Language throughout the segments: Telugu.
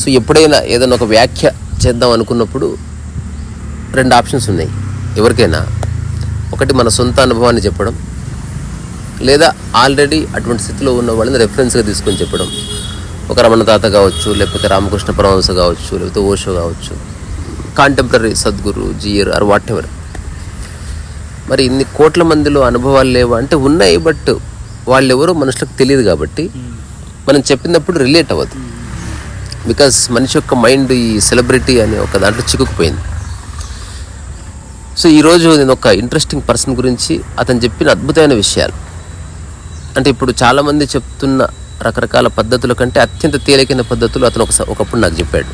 సో ఎప్పుడైనా ఏదైనా ఒక వ్యాఖ్య చేద్దాం అనుకున్నప్పుడు రెండు ఆప్షన్స్ ఉన్నాయి. ఎవరికైనా ఒకటి మన సొంత అనుభవాన్ని చెప్పడం లేదా ఆల్రెడీ అటువంటి స్థితిలో ఉన్న వాళ్ళని రెఫరెన్స్గా తీసుకొని చెప్పడం. ఒక రమణ తాత కావచ్చు లేకపోతే రామకృష్ణ పరమహంస కావచ్చు లేకపోతే ఓషో కావచ్చు contemporary Sadhguru Jeeyar or whatever మరి ఇన్ని కోట్ల మందిలో అనుభవాలు లేవా అంటే ఉన్నాయి బట్ వాళ్ళు ఎవరో మనుషులకు తెలియదు కాబట్టి మనం చెప్పినప్పుడు రిలేట్ అవ్వదు. బికాస్ మనిషి యొక్క మైండ్ ఈ సెలబ్రిటీ అనే ఒక దాంట్లో చిక్కుకుపోయింది. సో ఈరోజు నేను ఒక ఇంట్రెస్టింగ్ పర్సన్ గురించి అతను చెప్పిన అద్భుతమైన విషయాలు. అంటే ఇప్పుడు చాలామంది చెప్తున్న రకరకాల పద్ధతుల కంటే అత్యంత తేలికైన పద్ధతులు అతను ఒక ఒకప్పుడు నాకు చెప్పాడు.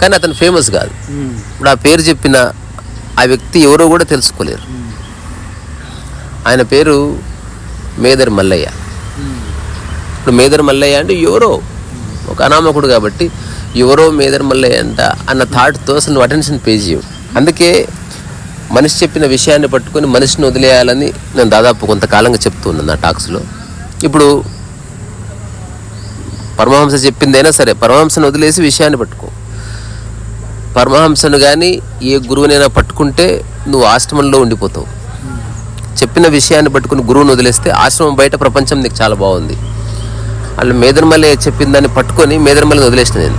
కానీ అతను ఫేమస్ కాదు. ఇప్పుడు ఆ పేరు చెప్పిన ఆ వ్యక్తి ఎవరో కూడా తెలుసుకోలేరు. ఆయన పేరు మేదర్ మల్లయ్య. ఇప్పుడు మేదర్ మల్లయ్య అంటే ఎవరో? ఒక అనామకుడు కాబట్టి ఎవరో మేదర్ మల్లయ్య అంట అన్న థాట్తో అసలు నువ్వు అటెన్షన్ పే చేయవు. అందుకే మనిషి చెప్పిన విషయాన్ని పట్టుకొని మనిషిని వదిలేయాలని నేను దాదాపు కొంతకాలంగా చెప్తూ ఉన్నాను నా టాక్స్లో ఇప్పుడు పరమహంస చెప్పిందైనా సరే పరమహంసను వదిలేసి విషయాన్ని పట్టుకో. పరమహంసను కానీ ఏ గురువునైనా పట్టుకుంటే నువ్వు ఆశ్రమంలో ఉండిపోతావు. చెప్పిన విషయాన్ని పట్టుకుని గురువుని వదిలేస్తే ఆశ్రమం బయట ప్రపంచం నీకు చాలా బాగుంది. వాళ్ళు మేదర్మల్లే చెప్పిన దాన్ని పట్టుకొని మేదర్మల్లిని వదిలేసిన నేను.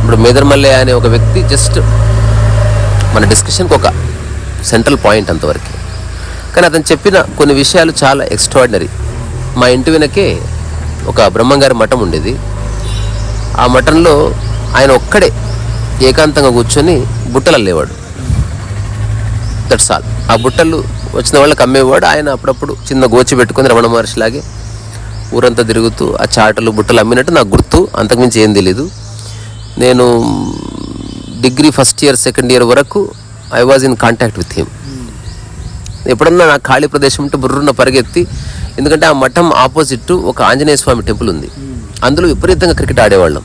ఇప్పుడు మేదర్మల్లే అనే ఒక వ్యక్తి జస్ట్ మన డిస్కషన్కి ఒక సెంట్రల్ పాయింట్ అంతవరకు. కానీ అతను చెప్పిన కొన్ని విషయాలు చాలా ఎక్స్ట్రాడినరీ. మా ఇంటి వెనకే ఒక బ్రహ్మంగారి మఠం ఉండేది. ఆ మఠంలో ఆయన ఒక్కడే ఏకాంతంగా కూర్చొని బుట్టలు అల్లేవాడు. దట్స్ ఆల్ ఆ బుట్టలు వచ్చిన వాళ్ళకి అమ్మేవాడు. ఆయన అప్పుడప్పుడు చిన్న గోచి పెట్టుకొని రమణ మహర్షిలాగే ఊరంతా తిరుగుతూ ఆ చాటలు బుట్టలు అమ్మినట్టు నాకు గుర్తు. అంతకుమించి ఏం తెలీదు. నేను degree first year second year వరకు I was in contact with him ఎప్పుడన్నా నా ఖాళీ ప్రదేశం ఉంటే బుర్రున్న పరిగెత్తి ఎందుకంటే ఆ మఠం ఆపోజిట్ ఒక ఆంజనేయ స్వామి టెంపుల్ ఉంది. అందులో విపరీతంగా క్రికెట్ ఆడేవాళ్ళం.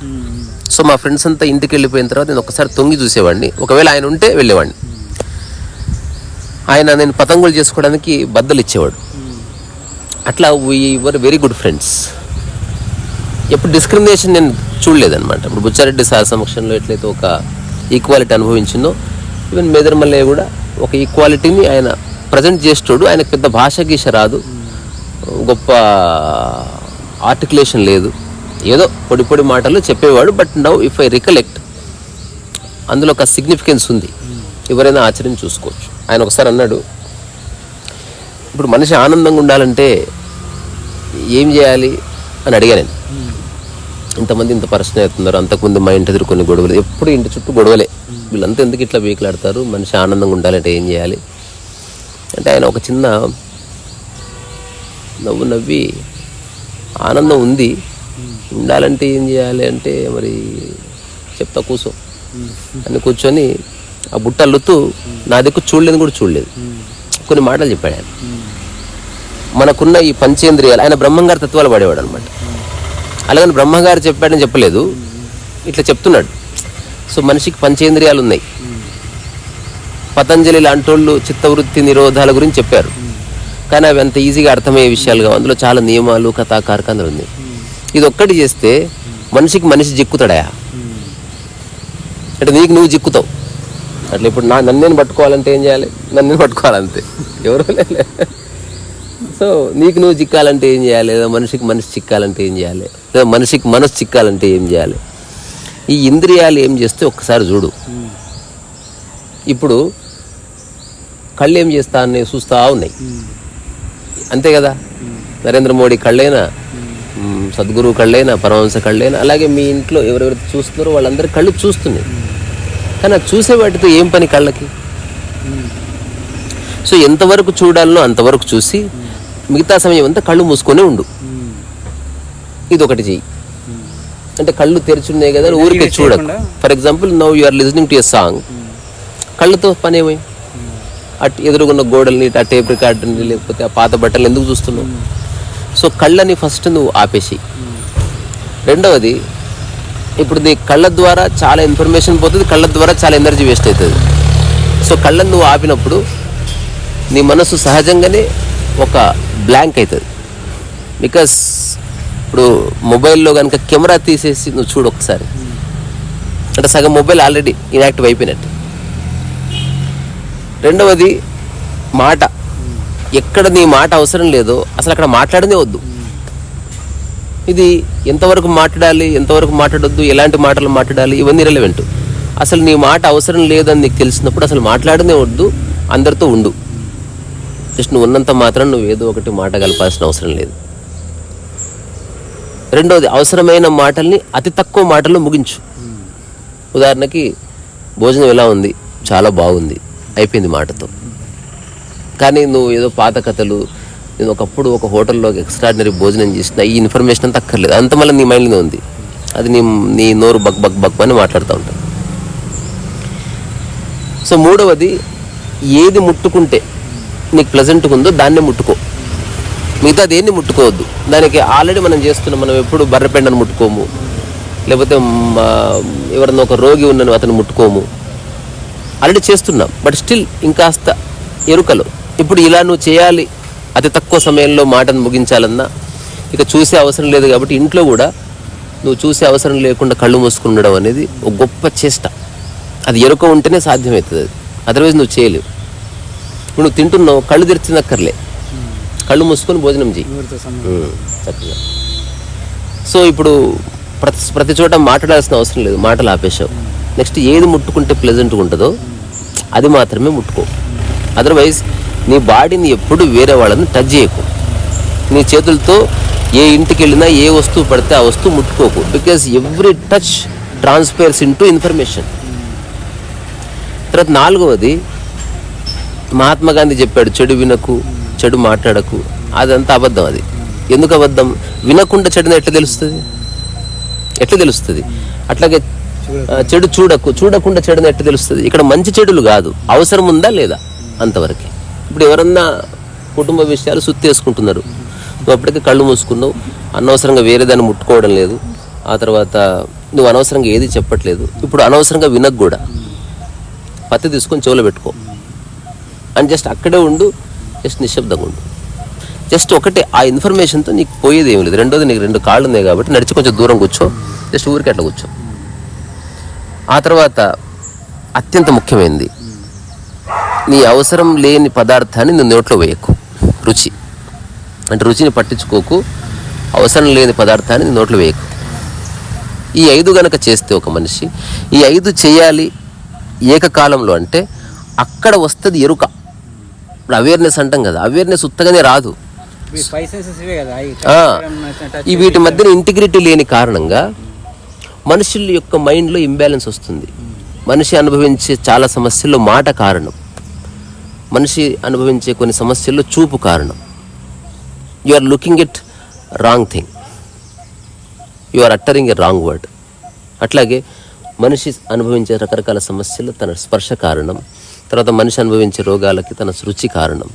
సో మా ఫ్రెండ్స్ అంతా ఇంటికి వెళ్ళిపోయిన తర్వాత నేను ఒకసారి తొంగి చూసేవాడిని. ఒకవేళ ఆయన ఉంటే వెళ్ళేవాడిని. ఆయన నేను పతంగులు చేసుకోవడానికి బద్దలు ఇచ్చేవాడు. అట్లా we were very good friends ఎప్పుడు డిస్క్రిమినేషన్ నేను చూడలేదనమాట ఇప్పుడు బుచ్చారెడ్డి సార్ సమక్షంలో ఎట్లయితే ఒక ఈక్వాలిటీ అనుభవించిందో ఈవెన్ మేదర్మల్లయ్య కూడా ఒక ఈక్వాలిటీని ఆయన ప్రజెంట్ చేస్తాడు ఆయనకు పెద్ద భాష గీష రాదు. గొప్ప ఆర్టికులేషన్ లేదు. ఏదో పొడి పొడి మాటలు చెప్పేవాడు but now if I recollect అందులో ఒక సిగ్నిఫికెన్స్ ఉంది. ఎవరైనా ఆచరించి చూసుకోవచ్చు. ఆయన ఒకసారి అన్నాడు ఇప్పుడు మనిషి ఆనందంగా ఉండాలంటే ఏం చేయాలి? అని అడిగా నేను. ఇంతమంది ఇంత పరిచయం అవుతున్నారు అంతకుముందు మా ఇంటి ఎదురు కొన్ని గొడవలు ఎప్పుడు ఇంటి చుట్టూ గొడవలే. వీళ్ళంతా ఎందుకు ఇట్లా వీకులాడతారు మనిషి ఆనందంగా ఉండాలంటే ఏం చేయాలి? అంటే ఆయన ఒక చిన్న నవ్వు నవ్వి ఆనందం ఉంది ఉండాలంటే ఏం చేయాలి అంటే మరి చెప్తా కూర్చో. అని కూర్చొని ఆ బుట్ట అల్లుతూ నా దగ్గర చూడలేదు కూడా చూడలేదు. కొన్ని మాటలు చెప్పాడు ఆయన. మనకున్న ఈ పంచేంద్రియాలు ఆయన బ్రహ్మంగారి తత్వాలు పడేవాడు అనమాట అలాగని బ్రహ్మగారు చెప్పాడని చెప్పలేదు. ఇట్లా చెప్తున్నాడు. సో మనిషికి పంచేంద్రియాలు ఉన్నాయి. పతంజలి లాంటి వాళ్ళు చిత్తవృత్తి నిరోధాల గురించి చెప్పారు. కానీ అవి అంత ఈజీగా అర్థమయ్యే విషయాలు కావు. అందులో చాలా నియమాలు కథా కార్ఖానాలు ఉన్నాయి. ఇది ఒక్కటి చేస్తే మనిషికి మనిషి జిక్కుతాడా అంటే నీకు నువ్వు జిక్కుతావు. అట్లా ఇప్పుడు నా నన్ను నేను పట్టుకోవాలంటే ఏం చేయాలి? నన్ను నేను పట్టుకోవాలంతే. ఎవరు లేలే. సో నీకు నువ్వు చిక్కాలంటే ఏం చేయాలి? లేదా మనిషికి మనిషి చిక్కాలంటే ఏం చేయాలి? లేదా మనిషికి మనసు చిక్కాలంటే ఏం చేయాలి? ఈ ఇంద్రియాలు ఏం చేస్తే ఒక్కసారి చూడు. ఇప్పుడు కళ్ళు ఏం చేస్తా ఉన్నాయి చూస్తూ ఉన్నాయి. అంతే కదా? నరేంద్ర మోడీ కళ్ళైనా మ్, సద్గురు కళ్ళైనా పరమహంస కళ్ళైనా అలాగే మీ ఇంట్లో ఎవరెవరు చూస్తున్నారో వాళ్ళందరి కళ్ళు చూస్తున్నాయి కానీ ఆ చూసే వాటితో ఏం పని కళ్ళకి? సో ఎంతవరకు చూడాలనో అంతవరకు చూసి మిగతా సమయం అంతా కళ్ళు మూసుకొని ఉండు. ఇది ఒకటి చెయ్యి. అంటే కళ్ళు తెరిచున్నాయి కదా ఊరికే చూడకు. For example now you are listening to a song కళ్ళతో పని ఏమై అటు ఎదురుగున్న గోడల్ని ఆ టేప్ రికార్డుని లేకపోతే ఆ పాత బట్టలు ఎందుకు చూస్తున్నావు? సో కళ్ళని ఫస్ట్ నువ్వు ఆపేసి. రెండవది ఇప్పుడు నీ కళ్ళ ద్వారా చాలా ఇన్ఫర్మేషన్ పోతుంది కళ్ళ ద్వారా చాలా ఎనర్జీ వేస్ట్ అవుతుంది సో కళ్ళని నువ్వు ఆపినప్పుడు నీ మనసు సహజంగానే ఒక బ్లాంక్ అవుతుంది బికాస్ ఇప్పుడు మొబైల్లో కనుక కెమెరా తీసేసి నువ్వు చూడు ఒకసారి. అంటే సగం మొబైల్ ఆల్రెడీ ఇన్యాక్టివ్ అయిపోయినట్టు. రెండవది మాట. ఎక్కడ నీ మాట అవసరం లేదో అసలు అక్కడ మాట్లాడనే వద్దు. ఇది ఎంతవరకు మాట్లాడాలి ఎంతవరకు మాట్లాడొద్దు ఎలాంటి మాటలు మాట్లాడాలి ఇవన్నీ రిలవెంట్ అసలు నీ మాట అవసరం లేదని నీకు తెలిసినప్పుడు అసలు మాట్లాడనే వద్దు అందరితో ఉండు. జస్ట్ నువ్వు ఉన్నంత మాత్రం నువ్వు ఏదో ఒకటి మాట కలపాల్సిన అవసరం లేదు. రెండోది అవసరమైన మాటల్ని అతి తక్కువ మాటల్లో ముగించు. ఉదాహరణకి భోజనం ఎలా ఉంది? చాలా బాగుంది. అయిపోయింది మాటతో. కానీ నువ్వు ఏదో పాత కథలు నేను ఒకప్పుడు ఒక హోటల్లో ఎక్స్ట్రాడినరీ భోజనం చేసిన ఈ ఇన్ఫర్మేషన్ అంతా అక్కర్లేదు. అంత మళ్ళీ నీ మైండ్లో ఉంది. అది నీ నీ నోరు బక్ బక్ బక్ అని మాట్లాడుతూ ఉంటాను సో మూడవది ఏది ముట్టుకుంటే నీకు ప్లెజెంట్గా ఉందో దాన్నే ముట్టుకో. మిగతా దేన్ని ముట్టుకోవద్దు. దానికి ఆల్రెడీ మనం చేస్తున్నాం మనం ఎప్పుడు బర్రెపెండను ముట్టుకోము. లేకపోతే ఎవరన్నా ఒక రోగి ఉన్నను అతను ముట్టుకోము. ఆల్రెడీ చేస్తున్నాం. బట్ స్టిల్ ఇంకాస్త ఎరుకలో. ఇప్పుడు ఇలా నువ్వు చేయాలి అతి తక్కువ సమయంలో మాటను ముగించాలన్నా ఇక చూసే అవసరం లేదు కాబట్టి ఇంట్లో కూడా నువ్వు చూసే అవసరం లేకుండా కళ్ళు మూసుకుని ఉండడం అనేది ఒక గొప్ప చేష్ట. అది ఎరుక ఉంటేనే సాధ్యమవుతుంది అది. అదర్వైజ్ నువ్వు చేయలేవు. ఇప్పుడు నువ్వు తింటున్నావు కళ్ళు తెరిచినక్కర్లే. కళ్ళు మూసుకొని భోజనం చేయి చక్కగా. సో ఇప్పుడు ప్రతి ప్రతి చోట మాట్లాడాల్సిన అవసరం లేదు మాటలు ఆపేశావు. నెక్స్ట్ ఏది ముట్టుకుంటే ప్లెజెంట్గా ఉంటుందో అది మాత్రమే ముట్టుకో. అదర్వైజ్ నీ బాడీని ఎప్పుడు వేరే వాళ్ళని టచ్ చేయకు. నీ చేతులతో ఏ ఇంటికి వెళ్ళినా ఏ వస్తువు పడితే ఆ వస్తువు ముట్టుకోకు. Because every touch transpires into information తర్వాత నాలుగవది మహాత్మా గాంధీ చెప్పాడు చెడు వినకు చెడు మాట్లాడకు. అదంతా అబద్ధం అది. ఎందుకు అబద్ధం? వినకుండా చెడుని ఎట్లా తెలుస్తుంది? ఎట్లా తెలుస్తుంది? అట్లాగే చెడు చూడకు చూడకుండా చెడుని ఎట్లా తెలుస్తుంది? ఇక్కడ మంచి చెడులు కాదు. అవసరం ఉందా లేదా? అంతవరకే. ఇప్పుడు ఎవరన్నా కుటుంబ విషయాలు సుత్తేసుకుంటున్నారు నువ్వు అప్పటికే కళ్ళు మూసుకున్నావు. అనవసరంగా వేరే దాన్ని ముట్టుకోవడం లేదు. ఆ తర్వాత నువ్వు అనవసరంగా ఏది చెప్పట్లేదు. ఇప్పుడు అనవసరంగా వినకు కూడా. పత్తి తీసుకొని చెవులో పెట్టుకో. అండ్ జస్ట్ అక్కడే ఉండు. జస్ట్ నిశ్శబ్దంగా ఉండు. జస్ట్ ఒకటే ఆ ఇన్ఫర్మేషన్తో నీకు పోయేది ఏమి లేదు. రెండోది నీకు రెండు కాళ్ళు ఉన్నాయి కాబట్టి నడిచి కొంచెం దూరం కూర్చో. జస్ట్ ఊరికి అట్లా కూర్చో. ఆ తర్వాత అత్యంత ముఖ్యమైనది నీ అవసరం లేని పదార్థాన్ని నువ్వు నోట్లో వేయకు. రుచి. అంటే రుచిని పట్టించుకోకు. అవసరం లేని పదార్థాన్ని నోట్లో వేయకు. ఈ ఐదు గనక చేస్తే ఒక మనిషి ఈ ఐదు చేయాలి ఏకకాలంలో అంటే అక్కడ వస్తుంది ఎరుక. ఇప్పుడు అవేర్నెస్ అంటాం కదా అవేర్నెస్ ఉత్తగానే రాదు. ఈ వీటి మధ్యన ఇంటిగ్రిటీ లేని కారణంగా మనుషుల యొక్క మైండ్లో ఇంబ్యాలెన్స్ వస్తుంది. మనిషి అనుభవించే చాలా సమస్యల్లో మాట కారణం. మనిషి అనుభవించే కొన్ని సమస్యల్లో చూపు కారణం. You are looking it wrong thing you are uttering a wrong word అట్లాగే మనిషి అనుభవించే రకరకాల సమస్యలు తన స్పర్శ కారణం తర్వాత మనిషి అనుభవించే రోగాలకి తన రుచి కారణం.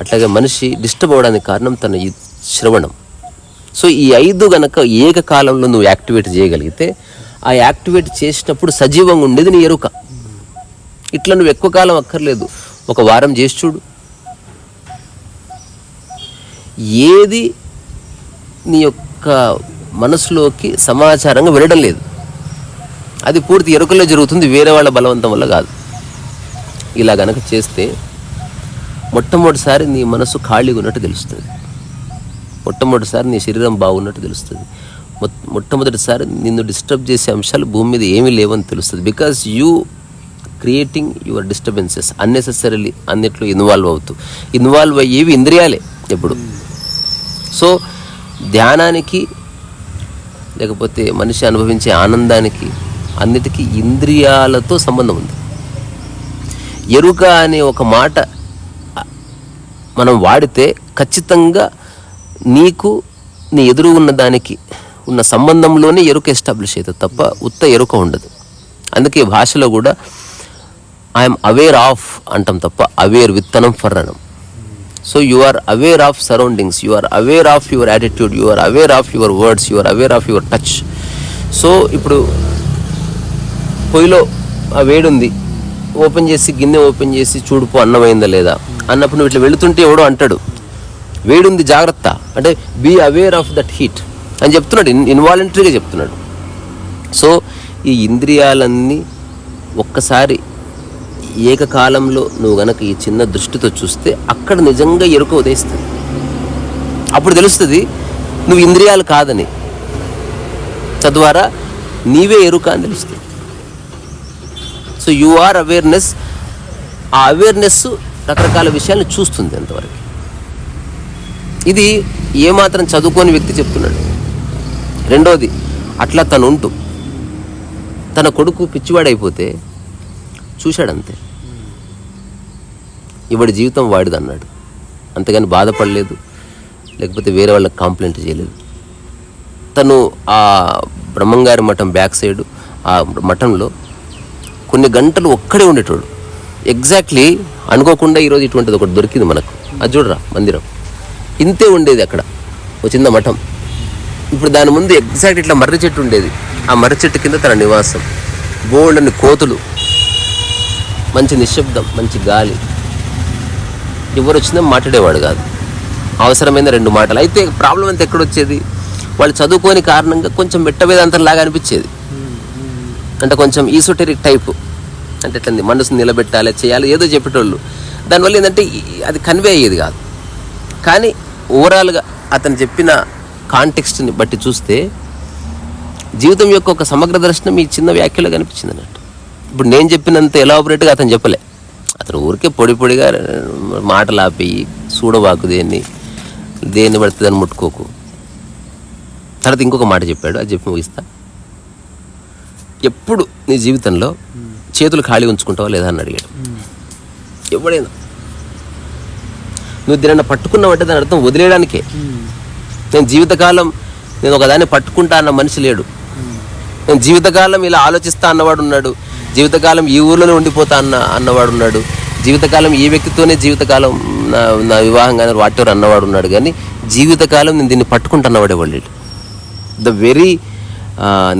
అట్లాగే మనిషి డిస్టర్బ్ అవ్వడానికి కారణం తన ఈ శ్రవణం. సో ఈ ఐదు గనక ఏకకాలంలో నువ్వు యాక్టివేట్ చేయగలిగితే ఆ యాక్టివేట్ చేసినప్పుడు సజీవంగా ఉండేది నీ ఎరుక. ఇట్లా నువ్వు ఎక్కువ కాలం అక్కర్లేదు. ఒక వారం చేసి చూడు. ఏది నీ యొక్క మనసులోకి సమాచారంగా వెళ్ళడం లేదు. అది పూర్తి ఎరుకలో జరుగుతుంది వేరే వాళ్ళ బలవంతం వల్ల కాదు. ఇలా గనక చేస్తే మొట్టమొదటిసారి నీ మనసు ఖాళీగా ఉన్నట్టు తెలుస్తుంది. మొట్టమొదటిసారి నీ శరీరం బాగున్నట్టు తెలుస్తుంది. మొట్టమొదటిసారి నిన్ను డిస్టర్బ్ చేసే అంశాలు భూమి మీద ఏమీ లేవని తెలుస్తుంది. Because you creating your disturbances unnecessarily అన్నిట్లో ఇన్వాల్వ్ అవుతూ. ఇన్వాల్వ్ అయ్యేవి ఇంద్రియాలే ఎప్పుడు. సో ధ్యానానికి లేకపోతే మనిషి అనుభవించే ఆనందానికి అన్నిటికీ ఇంద్రియాలతో సంబంధం ఉంది. ఎరుక అనే ఒక మాట మనం వాడితే ఖచ్చితంగా నీకు నీ ఎదురు ఉన్న దానికి ఉన్న సంబంధంలోనే ఎరుక ఎస్టాబ్లిష్ అవుతుంది తప్ప ఉత్త ఎరుక ఉండదు. అందుకే భాషలో కూడా ఐఎమ్ అవేర్ ఆఫ్ అంటాం తప్ప అవేర్ విత్తనం ఫర్ అనం. So you are aware of surroundings you are aware of your attitude you are aware of your words you are aware of your touch so ఇప్పుడు పొయ్యిలో ఆ వేడి ఉంది ఓపెన్ చేసి గిన్నె ఓపెన్ చేసి చూడుపు అన్నమైందా లేదా? అన్నప్పుడు నువ్వు ఇట్లా వెళుతుంటే ఎవడో అంటాడు వేడుంది జాగ్రత్త. అంటే be aware of that heat అని చెప్తున్నాడు ఇన్ ఇన్వాలంటరీగా చెప్తున్నాడు. సో ఈ ఇంద్రియాలన్నీ ఒక్కసారి ఏకకాలంలో నువ్వు గనక ఈ చిన్న దృష్టితో చూస్తే అక్కడ నిజంగా ఎరుక ఉదయిస్తుంది. అప్పుడు తెలుస్తుంది నువ్వు ఇంద్రియాలు కాదని. తద్వారా నీవే ఎరుక అని తెలుస్తుంది. సో యు ఆర్ అవేర్నెస్ ఆ అవేర్నెస్ రకరకాల విషయాలను చూస్తుంది అంతవరకు. ఇది ఏమాత్రం చదువుకోని వ్యక్తి చెప్తున్నాడు. రెండవది అట్లా తను ఉంటూ తన కొడుకు పిచ్చివాడైపోతే చూశాడంతే. ఇవాడి జీవితం వాడిది అన్నాడు అంతేగాని బాధపడలేదు. లేకపోతే వేరే వాళ్ళకి కంప్లైంట్ చేయలేదు. తను ఆ బ్రహ్మంగారి మఠం బ్యాక్ సైడ్ ఆ మఠంలో కొన్ని గంటలు ఒక్కడే ఉండేటోడు. ఎగ్జాక్ట్లీ అనుకోకుండా ఈరోజు ఇటువంటిది ఒకటి దొరికింది మనకు. అది చూడరా మందిరం. ఇంతే ఉండేది అక్కడ. ఒక చిన్న మఠం. ఇప్పుడు దాని ముందు ఎగ్జాక్ట్ ఇట్లా మర్రి చెట్టు ఉండేది. ఆ మర్రి చెట్టు కింద తన నివాసం. బోల్డని కోతులు. మంచి నిశ్శబ్దం మంచి గాలి. ఎవరు వచ్చినా మాట్లాడేవాడు కాదు. అవసరమైన రెండు మాటలు. అయితే ప్రాబ్లం అంతా ఎక్కడొచ్చేది? వాళ్ళు చదువుకోని కారణంగా కొంచెం మెట్ట వేదాంతంలాగా అనిపించేది. అంటే కొంచెం ఈసోటెరిక్ టైపు. అంటే ఎట్లంది? మనసు నిలబెట్టాలి చేయాలి ఏదో చెప్పేటోళ్ళు. దానివల్ల ఏంటంటే అది కన్వే అయ్యేది కాదు. కానీ ఓవరాల్గా అతను చెప్పిన కాంటెక్స్ట్ని బట్టి చూస్తే జీవితం యొక్క ఒక సమగ్ర దర్శనం ఈ చిన్న వ్యాఖ్యలో కనిపించింది అన్నట్టు ఇప్పుడు నేను చెప్పినంత ఎలాబరేట్గా అతను చెప్పలే. అతను ఊరికే పొడి పొడిగా మాటలు ఆపేయి చూడవాకు దేన్ని దేన్ని పడితే దాన్ని ముట్టుకోకు. తర్వాత ఇంకొక మాట చెప్పాడు అది చెప్పి ముగిస్తా. ఎప్పుడు నీ జీవితంలో చేతులు ఖాళీ ఉంచుకుంటావా లేదా అని అడిగాడు. ఎవడైనా. నువ్వు దీనిని పట్టుకున్నావంటే దాని అర్థం వదిలేయడానికే. నేను జీవితకాలం నేను ఒకదాన్ని పట్టుకుంటా అన్న మనిషి లేడు. నేను జీవితకాలం ఇలా ఆలోచిస్తా అన్నవాడు ఉన్నాడు. జీవితకాలం ఈ ఊర్లోనే ఉండిపోతా అన్న అన్నవాడు ఉన్నాడు జీవితకాలం ఈ వ్యక్తితోనే జీవితకాలం నా నా వివాహం కానీ వాటెవర్ అన్నవాడు ఉన్నాడు కానీ జీవితకాలం నేను దీన్ని పట్టుకుంటా అన్నవాడే వాళ్ళు. The very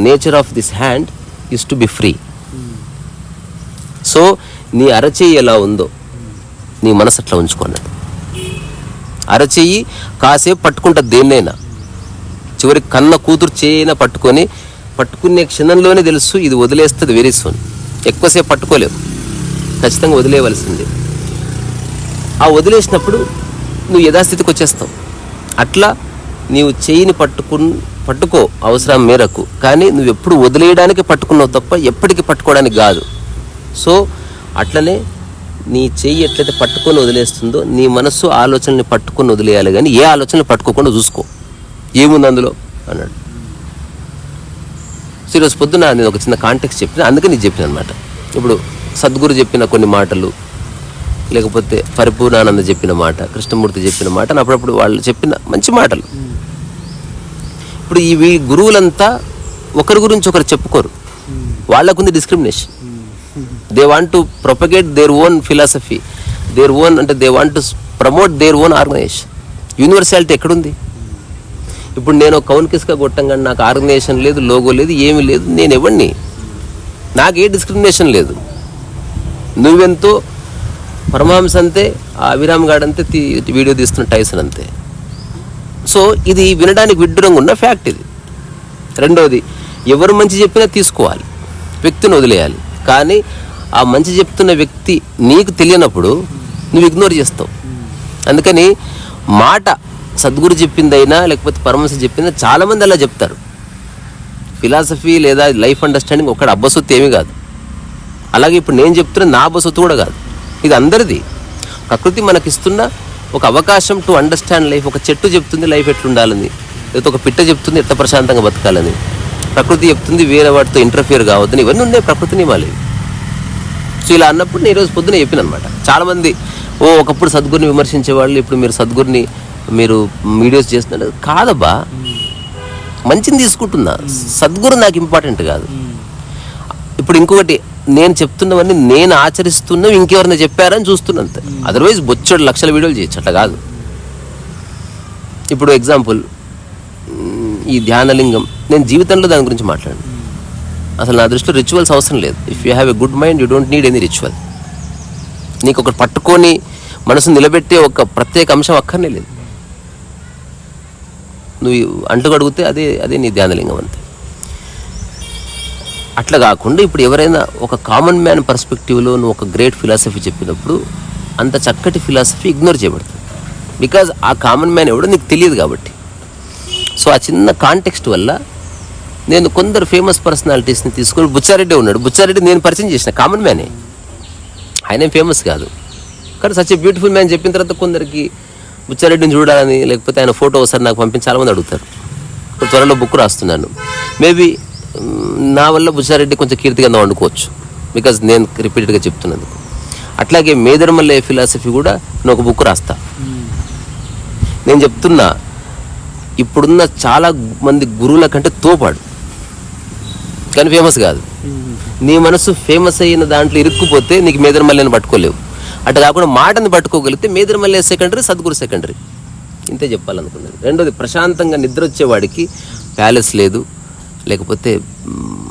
nature of this hand is to be free so నీ అరచేయి ఎలా ఉందో నీ మనసు అట్లా ఉంచుకున్నాడు అరచేయి కాసేపు పట్టుకుంటా దేన్నైనా. చివరికి కన్న కూతురు చేయైనా పట్టుకొని పట్టుకునే క్షణంలోనే తెలుసు ఇది వదిలేస్తుంది వెరీ సూన్ ఎక్కువసేపు పట్టుకోలేవు. ఖచ్చితంగా వదిలేయవలసింది. ఆ వదిలేసినప్పుడు నువ్వు యథాస్థితికి వచ్చేస్తావు. అట్లా నీవు చేయిని పట్టుకు పట్టుకో అవసరం మేరకు. కానీ నువ్వు ఎప్పుడు వదిలేయడానికి పట్టుకున్నావు తప్ప ఎప్పటికీ పట్టుకోవడానికి కాదు. సో అట్లనే నీ చెయ్యి ఎట్లయితే పట్టుకొని వదిలేస్తుందో నీ మనస్సు ఆలోచనని పట్టుకొని వదిలేయాలి. కానీ ఏ ఆలోచనలు పట్టుకోకుండా చూసుకో. ఏముంది అందులో? అన్నాడు. సో ఈరోజు పొద్దున నేను ఒక చిన్న కాంటెక్స్ చెప్పిన అందుకే నీకు చెప్పిన అనమాట. ఇప్పుడు సద్గురు చెప్పిన కొన్ని మాటలు లేకపోతే పరిపూర్ణానంద చెప్పిన మాట కృష్ణమూర్తి చెప్పిన మాట అప్పుడప్పుడు వాళ్ళు చెప్పిన మంచి మాటలు. ఇప్పుడు ఇవి గురువులంతా ఒకరి గురించి ఒకరు చెప్పుకోరు. వాళ్ళకుంది discrimination they want to propagate their own philosophy their own అంటే they want to promote their own organization universality ఎక్కడుంది? ఇప్పుడు నేను కౌన్ కౌన్కిస్గా కొట్టంగా నాకు ఆర్గనైజేషన్ లేదు లోగో లేదు ఏమీ లేదు. నేను ఇవ్వండి నాకు ఏ డిస్క్రిమినేషన్ లేదు. నువ్వెంతో పరమహంస అంతే ఆ అభిరామ్ గాడ్ అంతే తీ- వీడియో తీస్తున్న టైసన్ అంతే. సో ఇది వినడానికి విడ్డూరంగా ఉన్న ఫ్యాక్ట్ ఇది. రెండవది ఎవరు మంచి చెప్పినా తీసుకోవాలి. వ్యక్తిని వదిలేయాలి. కానీ ఆ మంచి చెప్తున్న వ్యక్తి నీకు తెలియనప్పుడు నువ్వు ఇగ్నోర్ చేస్తావు. అందుకని మాట సద్గురు చెప్పిందైనా లేకపోతే పరమశ చెప్పిందా చాలామంది అలా చెప్తారు. ఫిలాసఫీ లేదా లైఫ్ అండర్స్టాండింగ్ ఒక్కడ అబ్బసొత్తు ఏమీ కాదు. అలాగే ఇప్పుడు నేను చెప్తున్న నా అబ్బసొత్తు కూడా కాదు. ఇది అందరిది. ప్రకృతి మనకిస్తున్న ఒక అవకాశం టు అండర్స్టాండ్ లైఫ్ ఒక చెట్టు చెప్తుంది లైఫ్ ఎట్లుండాలని. లేకపోతే ఒక పిట్ట చెప్తుంది ఎట్లా ప్రశాంతంగా బతకాలని. ప్రకృతి చెప్తుంది వేరే వాటితో ఇంటర్ఫియర్ కావద్దని. ఇవన్నీ ఉన్నాయి ప్రకృతి నియమాలు సో ఇలా అన్నప్పుడు నేను ఈరోజు పొద్దున చెప్పిన అనమాట చాలామంది ఓ ఒకప్పుడు సద్గురిని విమర్శించే వాళ్ళు ఇప్పుడు మీరు సద్గురిని మీరు వీడియోస్ చేస్తున్నారు కాదబ్బా. మంచిని తీసుకుంటున్నా. సద్గురు నాకు ఇంపార్టెంట్ కాదు. ఇప్పుడు ఇంకొకటి నేను చెప్తున్నవన్నీ నేను ఆచరిస్తున్నవి ఇంకెవరైనా చెప్పారని చూస్తున్నా అంతే. అదర్వైజ్ బొచ్చడు లక్షల వీడియోలు చేయొచ్చు. అట్లా కాదు. ఇప్పుడు ఎగ్జాంపుల్ ఈ ధ్యానలింగం. నేను జీవితంలో దాని గురించి మాట్లాడాను. అసలు నా దృష్టిలో రిచువల్స్ అవసరం లేదు. If you have a good mind you don't need any ritual నీకు ఒకటి పట్టుకొని మనసు నిలబెట్టే ఒక ప్రత్యేక అంశం అక్కర్నే లేదు. నువ్వు అంటు అదే అదే నీ ధ్యానలింగం అంతే. అట్లా కాకుండా ఇప్పుడు ఎవరైనా ఒక కామన్ మ్యాన్ పర్స్పెక్టివ్లో నువ్వు ఒక గ్రేట్ ఫిలాసఫీ చెప్పినప్పుడు అంత చక్కటి ఫిలాసఫీ ఇగ్నోర్ చేయబడుతుంది బికాజ్ ఆ కామన్ మ్యాన్ ఎవడో నీకు తెలియదు కాబట్టి. సో ఆ చిన్న కాంటెక్స్ట్ వల్ల నేను కొందరు ఫేమస్ పర్సనాలిటీస్ని తీసుకొని బుచ్చారెడ్డి ఉన్నాడు. బుచ్చారెడ్డి నేను పరిచయం చేసిన కామన్ మ్యానే ఆయన ఫేమస్ కాదు. కానీ సచ్ బ్యూటిఫుల్ మ్యాన్ చెప్పిన తర్వాత కొందరికి బుచ్చారెడ్డిని చూడాలని లేకపోతే ఆయన ఫోటో ఒకసారి నాకు పంపించి చాలామంది అడుగుతారు. ఇప్పుడు త్వరలో బుక్ రాస్తున్నాను. మేబీ నా వల్ల బుచ్చారెడ్డి కొంచెం కీర్తిగా వండుకోవచ్చు. బికాజ్ నేను రిపీటెడ్గా చెప్తున్నందుకు అట్లాగే మేదర్మల్లే ఫిలాసఫీ కూడా నేను ఒక బుక్ రాస్తా. నేను చెప్తున్నా ఇప్పుడున్న చాలా మంది గురువుల కంటే తోపాడు. కానీ ఫేమస్ కాదు. నీ మనసు ఫేమస్ అయిన దాంట్లో ఇరుక్కుపోతే నీకు మేదరమల్లిని పట్టుకోలేవు. అటు కాకుండా మాటని పట్టుకోగలిగితే మేదరమల్లె సెకండరీ సద్గురు సెకండరీ. ఇంతే చెప్పాలనుకున్నాను. రెండోది ప్రశాంతంగా నిద్ర వచ్చేవాడికి ప్యాలెస్ లేదు లేకపోతే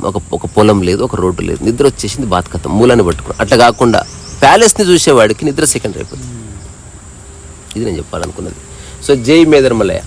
ఒక ఒక పొలం లేదు ఒక రోడ్డు లేదు. నిద్ర వచ్చేసింది బాత్కతం మూలాన్ని పట్టుకుని అట్లా కాకుండా ప్యాలెస్ని చూసేవాడికి నిద్ర సెకండరీ అయిపోతుంది. ఇది నేను చెప్పాలనుకున్నది. సో జై మేదర్మలయ